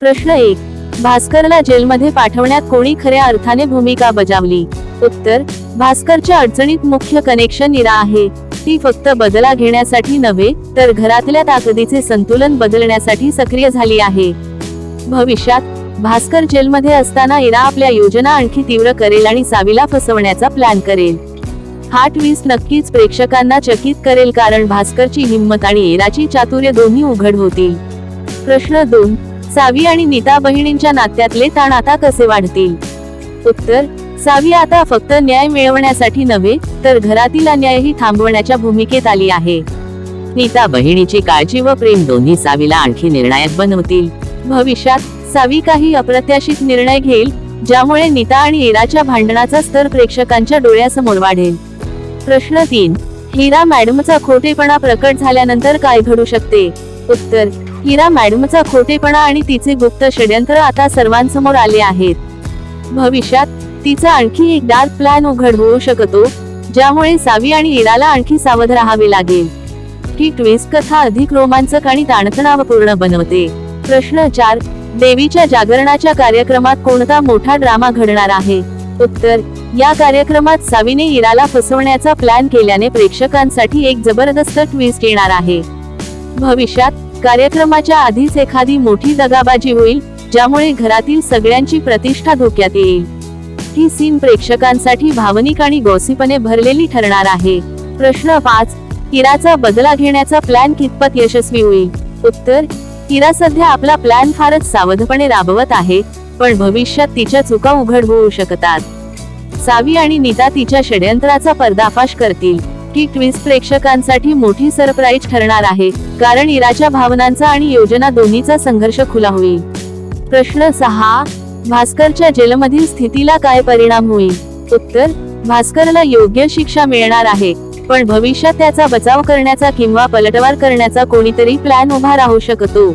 प्रश्न एक. भास्करला जेलमध्ये पाठवण्यात कोणी खऱ्या अर्थाने भूमिका बजावली? उत्तर. भास्करच्या अडचणीत मुख्य कनेक्शन इरा आहे. ती फक्त बदला घेण्यासाठी नव्हे तर घरातल्या ताकदीचे संतुलन बदलण्यासाठी सक्रिय झाली आहे. भविष्यात भास्कर जेलमध्ये असताना इरा आपल्या योजना आणखी तीव्र करेल आणि सावीला फसवण्याचा प्लॅन करेल. हा ट्विस्ट नक्कीच प्रेक्षकांना चकित करेल कारण भास्करची हिंमत आणि इराची चातुर्य दोन्ही उघड होतील. प्रश्न दोन. सावी आणि नीता बहिणींच्या नात्यातले ताण आता कसे वाढतील? उत्तर सावी आता फक्त न्याय मिळवण्यासाठी नव्हे तर घरातील अन्यायही थांबवण्याच्या भूमिकेत आली आहे. नीता बहिणीची काळजी व प्रेम दोन्ही सावीला आणखी निर्णायक बनवतील. भविष्यात सावी काही अप्रत्याशित निर्णय घेईल ज्यामुळे नीता आणि इराच्या भांडणाचा स्तर प्रेक्षकांच्या डोळ्यासमोर वाढेल. प्रश्न तीन हिरा मॅडमचा खोटेपणा प्रकट झाल्यानंतर काय घडू शकते? उत्तर इरा मॅडमचा खोटेपणा आणि तिचे गुप्त षड्यंत्र आता सर्वांसमोर आले आहेत. भविष्यात तिचा आणखी एक डार्क प्लॅन उघड होऊ शकतो ज्यामुळे सावी आणि इराला आणखी सावध राहावे लागेल. ही ट्विस्ट कथा अधिक रोमांचक आणि ताणतणावपूर्ण बनवते. प्रश्न चार देवीच्या जागरणाच्या कार्यक्रमात कोणता मोठा ड्रामा घडणार आहे? उत्तर या कार्यक्रमात सावीने इराला फसवण्याचा प्लॅन केल्याने प्रेक्षकांसाठी एक जबरदस्त ट्विस्ट येणार आहे. भविष्यात कार्यक्रमाच्या आधीच एखादी मोठी दगाबाजी होईल ज्यामुळे घरातील सगळ्यांची प्रतिष्ठा धोक्यात येईल. ही सीन प्रेक्षकांसाठी भावनिक आणि गॉसिपने भरलेली ठरणार आहे. प्रश्न पाच किराचा बदला घेण्याचा प्लॅन कितपत यशस्वी होईल? उत्तर किरा सध्या आपला प्लॅन फारच सावधपणे राबवत आहे पण भविष्यात तिच्या चुका उघड होऊ शकतात. सावी आणि नीता तिच्या षड्यंत्राचा पर्दाफाश करतील. की ट्विस्ट प्रेक्षकांसाठी मोठी सरप्राईज ठरणार आहे. कारण इराच्या भावनांचा आणि योजना दोन्हीचा संघर्ष खुला होईल. प्रश्न सहा भास्करच्या जेलमधील स्थितीला काय परिणाम होईल? उत्तर भास्करला योग्य शिक्षा मिळणार आहे. पण भविष्यात त्याचा बचाव करण्याचा किंवा पलटवार करण्याचा कोणीतरी प्लॅन उभा राहू शकतो.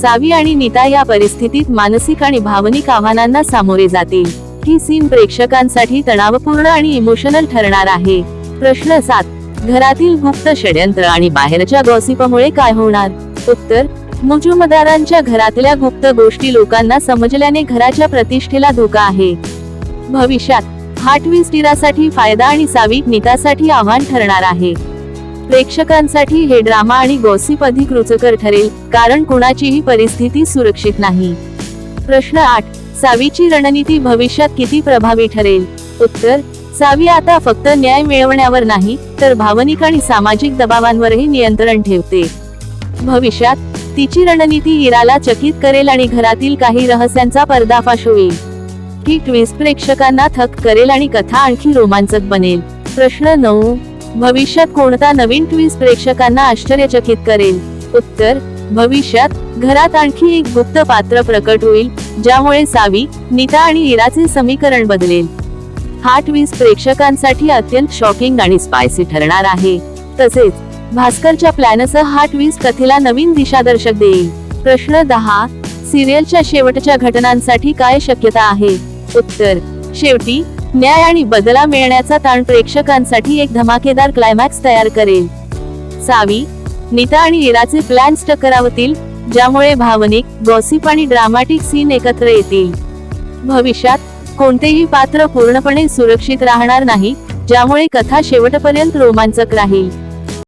सावी आणि नीता या परिस्थितीत मानसिक आणि भावनिक आव्हानांना सामोरे जातील. ही सीन प्रेक्षकांसाठी तणावपूर्ण आणि इमोशनल ठरणार आहे. प्रश्न सात. घरातील गुप्त षड्यंत्र आणि बाहेरच्या गॉसिपमुळे काय होणार? उत्तर मुजुमदारांच्या घरातल्या गुप्त गोष्टी लोकांना समजल्याने घराच्या प्रतिष्ठेला धोका आहे. भविष्यात हाटवी स्टिरासाठी फायदा आणि सावी नीतासाठी आव्हान ठरणार आहे. प्रेक्षकांसाठी हे ड्रामा आणि गॉसिप अधिक रुचकर ठरेल कारण कुणाचीही परिस्थिती सुरक्षित नाही. प्रश्न आठ. सावीची रणनीती भविष्यात किती प्रभावी ठरेल? उत्तर सावी आता फक्त न्याय मिळवण्यावर नाही तर भावनिक आणि सामाजिक दबावांवरही नियंत्रण ठेवते. भविष्यात तिची रणनीती इराला चकित करेल आणि घरातील काही रहस्यांचा पर्दाफाश होईल. ही ट्विस्ट प्रेक्षकांना थक करेल आणि कथा आणखी रोमांचक बनेल. प्रश्न नऊ. भविष्यात कोणता नवीन ट्विस्ट प्रेक्षकांना आश्चर्यचकित करेल? उत्तर भविष्यात घरात आणखी एक गुप्त पात्र प्रकट होईल ज्यामुळे सावी नीता आणि इराचे समीकरण बदलेल. हा ट्विस्ट प्रेक्षकांसाठी अत्यंत शॉकिंग आणि स्पायसी ठरणार आहे. तसेच भास्करच्या प्लॅनसह हा ट्विस्ट कथेला नवीन दिशादर्शक देईल. प्रश्न दहा सिरियलच्या शेवटच्या घटनांसाठी काय शक्यता आहे? उत्तर शेवटी न्याय आणि बदला मिळण्याचा ताण प्रेक्षकांसाठी एक धमाकेदार क्लायमॅक्स तयार करेल. सावी नीता आणि इराचे प्लॅन्स टकरावतील ज्यामुळे भावनिक गॉसिप आणि ड्रामाटिक सीन एकत्र येतील. भविष्यात कोणतेही पात्र पूर्णपणे सुरक्षित राहणार नाही ज्यामुळे कथा शेवटपर्यंत रोमांचक राहील.